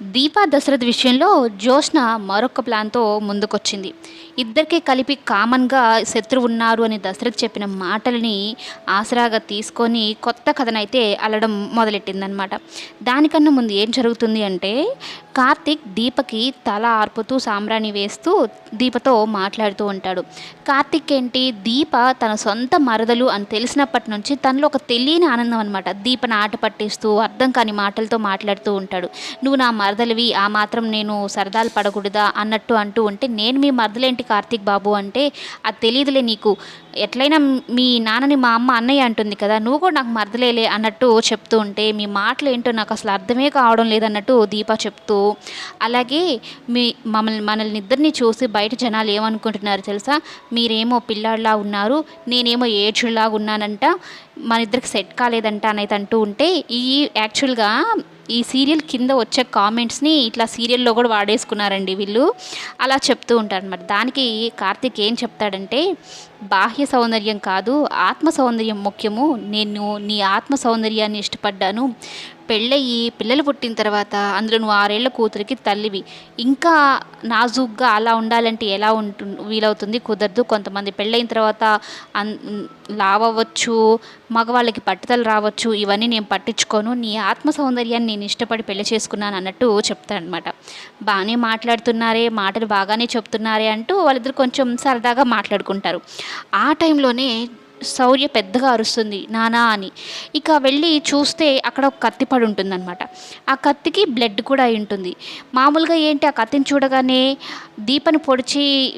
దీపా దశరథ్ విషయంలో జోష్న మరొక ప్లాన్తో ముందుకొచ్చింది. ఇద్దరికీ కలిపి కామన్గా శత్రువు ఉన్నారు అని దశరథ్ చెప్పిన మాటలని ఆసరాగా తీసుకొని కొత్త కథనైతే అల్లడం మొదలెట్టిందనమాట దానికన్నా ముందు ఏం జరుగుతుంది అంటే కార్తిక్ దీపకి తల ఆర్పుతూ సాంబ్రాణి వేస్తూ దీపతో మాట్లాడుతూ ఉంటాడు. కార్తిక్ ఏంటి? దీప తన సొంత మరదలు అని తెలిసినప్పటి నుంచి తనలో ఒక తెలియని ఆనందం అనమాట దీపను ఆట పట్టిస్తూ అర్థం కాని మాటలతో మాట్లాడుతూ ఉంటాడు. నువ్వు నా మరదలివి ఆ మాత్రం నేను సరదాలు పడకూడదా? అన్నట్టు అంటూ ఉంటే నేను మీ మరదలేంటి కార్తీక్ బాబు అంటే అది తెలియదులే నీకు. ఎట్లయినా మీ నాన్నని మా అమ్మ అన్నయ్య అంటుంది కదా నువ్వు కూడా నాకు మరదలేలే అన్నట్టు చెప్తూ ఉంటే మీ మాటలు ఏంటో నాకు అసలు అర్థమే కావడం లేదన్నట్టు దీప చెప్తూ అలాగే మీ మమ్మల్ని మనల్ని ఇద్దరిని చూసి బయట జనాలు ఏమనుకుంటున్నారు తెలుసా? మీరేమో పిల్లాడిలా ఉన్నారు నేనేమో ఏడ్చుల్లాగా ఉన్నానంట మన ఇద్దరికి సెట్ కాలేదంట అనేది అంటూ ఉంటే ఈ యాక్చువల్గా ఈ సీరియల్ కింద వచ్చే కామెంట్స్ని ఇట్లా సీరియల్లో కూడా వాడేసుకున్నారండి వీళ్ళు. అలా చెప్తూ ఉంటారు అనమాట దానికి కార్తీక్ ఏం చెప్తాడంటే బాహ్య సౌందర్యం కాదు ఆత్మ సౌందర్యం ముఖ్యము. నేను నీ ఆత్మ సౌందర్యాన్ని ఇష్టపడ్డాను. పెళ్ళయి పిల్లలు పుట్టిన తర్వాత అందులో నువ్వు ఆరేళ్ళ కూతురికి తల్లివి. ఇంకా నాజూగ్గా అలా ఉండాలంటే ఎలా ఉంటు వీలవుతుంది? కుదరదు. కొంతమంది పెళ్ళైన తర్వాత అన్ లావ్ మగవాళ్ళకి పట్టుదల రావచ్చు. ఇవన్నీ నేను పట్టించుకోను. నీ ఆత్మ సౌందర్యాన్ని నేను ఇష్టపడి పెళ్ళి చేసుకున్నాను అన్నట్టు చెప్తాడనమాట బాగానే మాట్లాడుతున్నారే మాటలు బాగానే చెప్తున్నారే అంటూ వాళ్ళిద్దరు కొంచెం సరదాగా మాట్లాడుకుంటారు. ఆ టైంలోనే శౌర్య పెద్దగా అరుస్తుంది నానా అని. ఇక వెళ్ళి చూస్తే అక్కడ ఒక కత్తి పడి ఉంటుందన్నమాట. ఆ కత్తికి బ్లడ్ కూడా అయి ఉంటుంది. మామూలుగా ఏంటి ఆ కత్తిని చూడగానే దీపని పొడిచి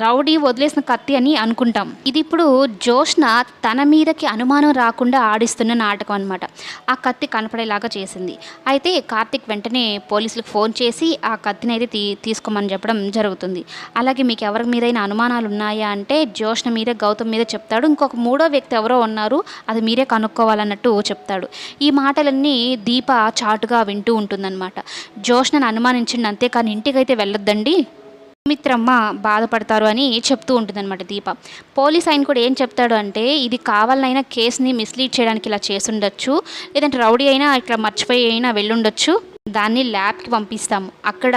రౌడీ వదిలేసిన కత్తి అని అనుకుంటాం. ఇది ఇప్పుడు జోష్న తన మీదకి అనుమానం రాకుండా ఆడిస్తున్న నాటకం అనమాట ఆ కత్తి కనపడేలాగా చేసింది. అయితే కార్తిక్ వెంటనే పోలీసులకు ఫోన్ చేసి ఆ కత్తిని అయితే తీ తీసుకోమని చెప్పడం జరుగుతుంది. అలాగే మీకు ఎవరి మీదైనా అనుమానాలు ఉన్నాయా అంటే జోష్న మీద గౌతమ్ మీద చెప్తాడు. ఇంకొక మూడో వ్యక్తి ఎవరో ఉన్నారు. అది మీరే కనుక్కోవాలన్నట్టు చెప్తాడు. ఈ మాటలన్నీ దీప చాటుగా వింటూ ఉంటుందన్నమాట. జోష్నను అనుమానించండి అంతేకాని ఇంటికైతే వెళ్ళొద్దండి. సుమిత్రమ్మ బాధపడతారు అని చెప్తూ ఉంటుందన్నమాట దీప. పోలీస్ ఆయన కూడా ఏం చెప్తాడు అంటే ఇది కావాలనైనా కేసుని మిస్లీడ్ చేయడానికి ఇలా చేసుండొచ్చు లేదంటే రౌడీ అయినా ఇట్లా మర్చిపోయి అయినా వెళ్ళుండొచ్చు దాన్ని ల్యాబ్కి పంపిస్తాము. అక్కడ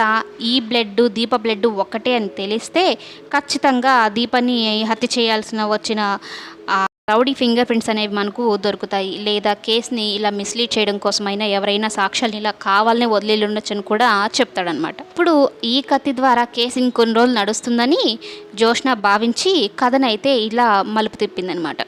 ఈ బ్లడ్ దీప బ్లడ్ ఒకటే అని తెలిస్తే ఖచ్చితంగా దీపని హత్య చేయాల్సిన వచ్చిన రౌడీ ఫింగర్ ప్రింట్స్ అనేవి మనకు దొరుకుతాయి. లేదా కేసుని ఇలా మిస్లీడ్ చేయడం కోసమైనా ఎవరైనా సాక్ష్యాలను ఇలా కావాలనే వదిలేళ్ళు ఉండొచ్చని కూడా చెప్తాడనమాట ఇప్పుడు ఈ కత్తి ద్వారా కేసు ఇంకొన్ని రోజులు నడుస్తుందని జోష్న భావించి కథనైతే ఇలా మలుపు తిప్పిందనమాట